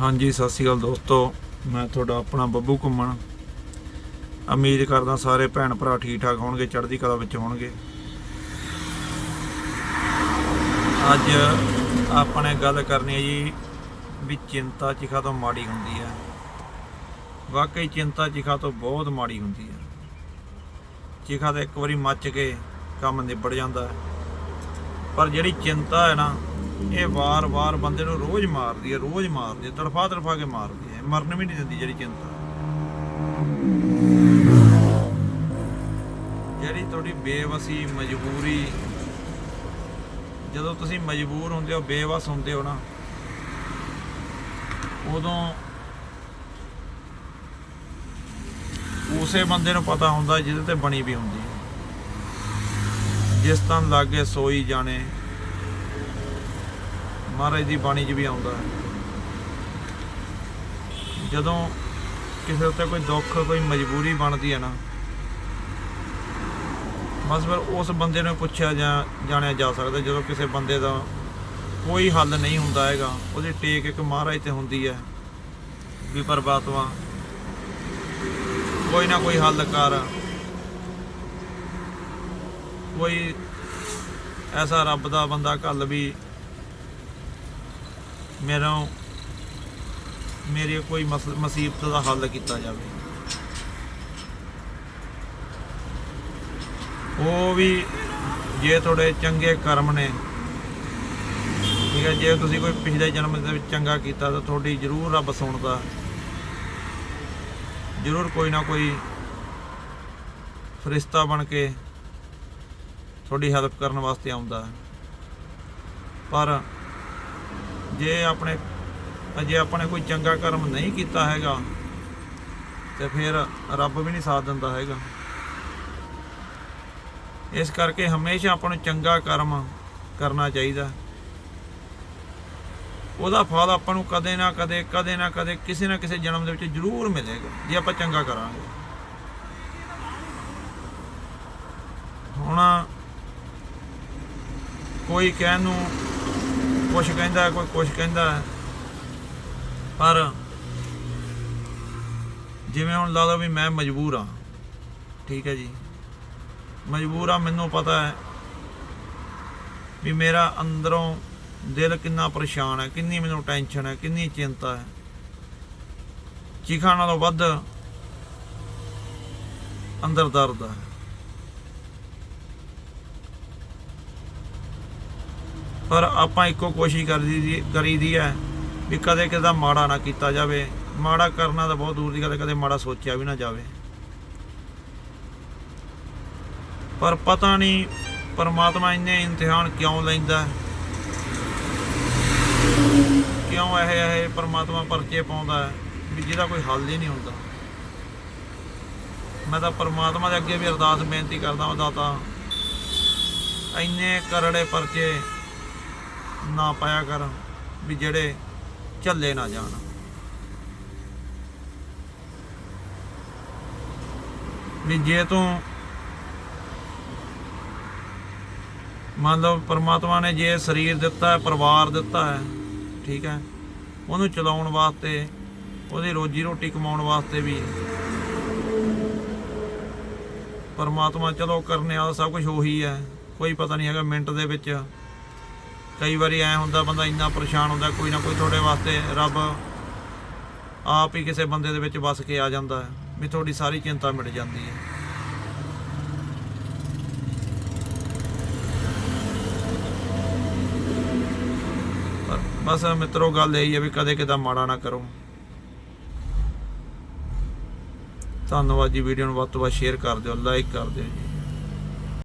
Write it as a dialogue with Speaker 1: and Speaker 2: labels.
Speaker 1: ਹਾਂਜੀ, ਸਤਿ ਸ਼੍ਰੀ ਅਕਾਲ ਦੋਸਤੋ। ਮੈਂ ਤੁਹਾਡਾ ਆਪਣਾ ਬੱਬੂ ਘੁੰਮਣ। ਉਮੀਦ ਕਰਦਾ ਸਾਰੇ ਭੈਣ ਭਰਾ ਠੀਕ ਠਾਕ ਹੋਣਗੇ, ਚੜ੍ਹਦੀ ਕਲਾ ਵਿੱਚ ਹੋਣਗੇ। ਅੱਜ ਆਪਾਂ ਨੇ ਗੱਲ ਕਰਨੀ ਹੈ ਜੀ ਵੀ ਚਿੰਤਾ ਚਿਖਾ ਤੋਂ ਮਾੜੀ ਹੁੰਦੀ ਹੈ। ਵਾਕਈ ਚਿੰਤਾ ਚਿਖਾ ਤੋਂ ਬਹੁਤ ਮਾੜੀ ਹੁੰਦੀ ਹੈ। ਚਿਖਾ ਤਾਂ ਇੱਕ ਵਾਰੀ ਮੱਚ ਕੇ ਕੰਮ ਨਿਬੜ ਜਾਂਦਾ ਪਰ ਜਿਹੜੀ ਚਿੰਤਾ ਹੈ ਨਾ ਇਹ ਵਾਰ-ਵਾਰ ਬੰਦੇ ਨੂੰ ਰੋਜ਼ ਮਾਰਦੀ ਹੈ, ਰੋਜ਼ ਮਾਰਦੀ ਹੈ, ਤੜਫਾ ਤੜਫਾ ਕੇ ਮਾਰਦੀ ਹੈ, ਮਰਨ ਵੀ ਨਹੀਂ ਦਿੰਦੀ ਜਿਹੜੀ ਚਿੰਤਾ ਜਿਹੜੀ ਤੁਹਾਡੀ ਬੇਵਸੀ, ਮਜਬੂਰੀ, ਜਦੋਂ ਤੁਸੀਂ ਮਜਬੂਰ ਹੁੰਦੇ ਹੋ, ਬੇਵਸ ਹੁੰਦੇ ਹੋ ਨਾ, ਉਦੋਂ ਉਸੇ ਬੰਦੇ ਨੂੰ ਪਤਾ ਹੁੰਦਾ ਜਿਹਦੇ ਤੇ ਬਣੀ ਵੀ ਹੁੰਦੀ ਹੈ। ਜਿਸ ਤਨ ਲਾਗੇ ਸੋਈ ਜਾਣੇ ਮਹਾਰਾਜ ਦੀ ਬਾਣੀ 'ਚ ਵੀ ਆਉਂਦਾ ਹੈ। ਜਦੋਂ ਕਿਸੇ ਉੱਤੇ ਕੋਈ ਦੁੱਖ, ਕੋਈ ਮਜਬੂਰੀ ਬਣਦੀ ਹੈ ਨਾ, ਬਸ ਫਿਰ ਉਸ ਬੰਦੇ ਨੂੰ ਪੁੱਛਿਆ ਜਾਂ ਜਾਣਿਆ ਜਾ ਸਕਦਾ, ਜਦੋਂ ਕਿਸੇ ਬੰਦੇ ਦਾ ਕੋਈ ਹੱਲ ਨਹੀਂ ਹੁੰਦਾ ਹੈਗਾ, ਉਹਦੀ ਟੇਕ ਇੱਕ ਮਹਾਰਾਜ ਤੇ ਹੁੰਦੀ ਹੈ, ਵੀ ਪਰਮਾਤਮਾ ਕੋਈ ਨਾ ਕੋਈ ਹੱਲ ਕਰ। ਕੋਈ ਐਸਾ ਰੱਬ ਦਾ ਬੰਦਾ ਕੱਲ ਵੀ ਮੇਰਾ ਮੇਰੀ ਕੋਈ ਮਸ- ਮੁਸੀਬਤ ਦਾ ਹੱਲ ਕੀਤਾ ਜਾਵੇ। ਉਹ ਵੀ ਜੇ ਤੁਹਾਡੇ ਚੰਗੇ ਕਰਮ ਨੇ, ਠੀਕ ਹੈ, ਜੇ ਤੁਸੀਂ ਕੋਈ ਪਿਛਲੇ ਜਨਮ ਦੇ ਵਿੱਚ ਚੰਗਾ ਕੀਤਾ ਤਾਂ ਤੁਹਾਡੀ ਜ਼ਰੂਰ ਰੱਬ ਸੁਣਦਾ। ਜ਼ਰੂਰ ਕੋਈ ਨਾ ਕੋਈ ਫਰਿਸ਼ਤਾ ਬਣ ਕੇ ਤੁਹਾਡੀ ਹੈਲਪ ਕਰਨ ਵਾਸਤੇ ਆਉਂਦਾ। ਪਰ ਜੇ ਆਪਣੇ, ਅਜੇ ਆਪਣੇ ਕੋਈ ਚੰਗਾ ਕਰਮ ਨਹੀਂ ਕੀਤਾ ਹੈਗਾ, ਤੇ ਫਿਰ ਰੱਬ ਵੀ ਨਹੀਂ ਸਾਥ ਦਿੰਦਾ ਹੈਗਾ। ਇਸ ਕਰਕੇ ਹਮੇਸ਼ਾ ਆਪਾਂ ਨੂੰ ਚੰਗਾ ਕਰਮ ਕਰਨਾ ਚਾਹੀਦਾ। ਉਹਦਾ ਫਲ ਆਪਾਂ ਨੂੰ ਕਦੇ ਨਾ ਕਦੇ ਕਦੇ ਨਾ ਕਦੇ ਕਿਸੇ ਨਾ ਕਿਸੇ ਜਨਮ ਦੇ ਵਿੱਚ ਜ਼ਰੂਰ ਮਿਲੇਗਾ, ਜੇ ਆਪਾਂ ਚੰਗਾ ਕਰਾਂਗੇ। ਹੁਣ ਕੋਈ ਕਹਿਣ ਨੂੰ ਕੁਛ ਕਹਿੰਦਾ, ਕੋਈ ਕੁਛ ਕਹਿੰਦਾ। ਪਰ ਜਿਵੇਂ ਹੁਣ ਲਾ ਲਓ ਵੀ ਮੈਂ ਮਜਬੂਰ ਆ ਠੀਕ ਹੈ ਜੀ। ਮਜਬੂਰ ਆ, ਮੈਨੂੰ ਪਤਾ ਹੈ ਵੀ ਮੇਰਾ ਅੰਦਰੋਂ ਦਿਲ ਕਿੰਨਾ ਪਰੇਸ਼ਾਨ ਹੈ, ਕਿੰਨੀ ਮੈਨੂੰ ਟੈਨਸ਼ਨ ਹੈ, ਕਿੰਨੀ ਚਿੰਤਾ ਹੈ। ਚੀਖਾਂ ਨਾਲੋਂ ਵੱਧ ਅੰਦਰ ਦਰਦ ਹੈ। ਪਰ ਆਪਾਂ ਇੱਕੋ ਕੋਸ਼ਿਸ਼ ਕਰਦੀ ਦੀ ਕਰੀਦੀ ਹੈ ਵੀ ਕਦੇ ਕਿਸੇ ਦਾ ਮਾੜਾ ਨਾ ਕੀਤਾ ਜਾਵੇ। ਮਾੜਾ ਕਰਨਾ ਤਾਂ ਬਹੁਤ ਦੂਰ ਦੀ ਗੱਲ ਹੈ, ਕਦੇ ਮਾੜਾ ਸੋਚਿਆ ਵੀ ਨਾ ਜਾਵੇ। ਪਰ ਪਤਾ ਨਹੀਂ ਪਰਮਾਤਮਾ ਇੰਨੇ ਇਮਤਿਹਾਨ ਕਿਉਂ ਲੈਂਦਾ ਹੈ? ਕਿਉਂ ਇਹ ਇਹ ਪਰਮਾਤਮਾ ਪਰਚੇ ਪਾਉਂਦਾ ਵੀ ਜਿਹਦਾ ਕੋਈ ਹੱਲ ਹੀ ਨਹੀਂ ਹੁੰਦਾ? ਮੈਂ ਤਾਂ ਪਰਮਾਤਮਾ ਦੇ ਅੱਗੇ ਵੀ ਅਰਦਾਸ ਬੇਨਤੀ ਕਰਦਾ ਹਾਂ ਦਾਤਾ। ਇੰਨੇ ਕਰੜੇ ਪਰਚੇ ਨਾ ਪਾਇਆ ਕਰ ਵੀ ਜਿਹੜੇ ਝੱਲੇ ਨਾ ਜਾਣ। ਵੀ ਜੇ ਤੂੰ ਮੰਨ ਲਓ ਪਰਮਾਤਮਾ ਨੇ ਜੇ ਸਰੀਰ ਦਿੱਤਾ ਹੈ, ਪਰਿਵਾਰ ਦਿੱਤਾ ਹੈ, ਠੀਕ ਹੈ, ਉਹਨੂੰ ਚਲਾਉਣ ਵਾਸਤੇ, ਉਹਦੀ ਰੋਜੀ ਰੋਟੀ ਕਮਾਉਣ ਵਾਸਤੇ ਵੀ ਪਰਮਾਤਮਾ ਚਲੋ ਕਰਨੇ ਵਾਲਾ ਸਭ ਕੁਝ ਉਹੀ ਹੈ, ਕੋਈ ਪਤਾ ਨਹੀਂ ਹੈਗਾ ਮਿੰਟ ਦੇ ਵਿੱਚ ਕਈ ਵਾਰੀ ਐ ਹੁੰਦਾ ਬੰਦਾ ਇੰਨਾ ਪਰੇਸ਼ਾਨ ਹੁੰਦਾ, ਕੋਈ ਨਾ ਕੋਈ ਤੁਹਾਡੇ ਵਾਸਤੇ ਰੱਬ ਆਪ ਹੀ ਕਿਸੇ ਬੰਦੇ ਦੇ ਵਿੱਚ ਵਸ ਕੇ ਆ ਜਾਂਦਾ ਹੈ, ਵੀ ਤੁਹਾਡੀ ਸਾਰੀ ਚਿੰਤਾ ਮਿਟ ਜਾਂਦੀ ਹੈ। ਬਸ ਮਿੱਤਰੋ, ਗੱਲ ਇਹ ਹੀ ਹੈ ਵੀ ਕਦੇ ਕਿਦਾ ਮਾੜਾ ਨਾ ਕਰੋ। ਧੰਨਵਾਦ ਜੀ, ਵੀਡੀਓ ਨੂੰ ਵੱਧ ਤੋਂ ਵੱਧ ਸ਼ੇਅਰ ਕਰ ਦਿਓ ਲਾਈਕ ਕਰ ਦਿਓ ਜੀ।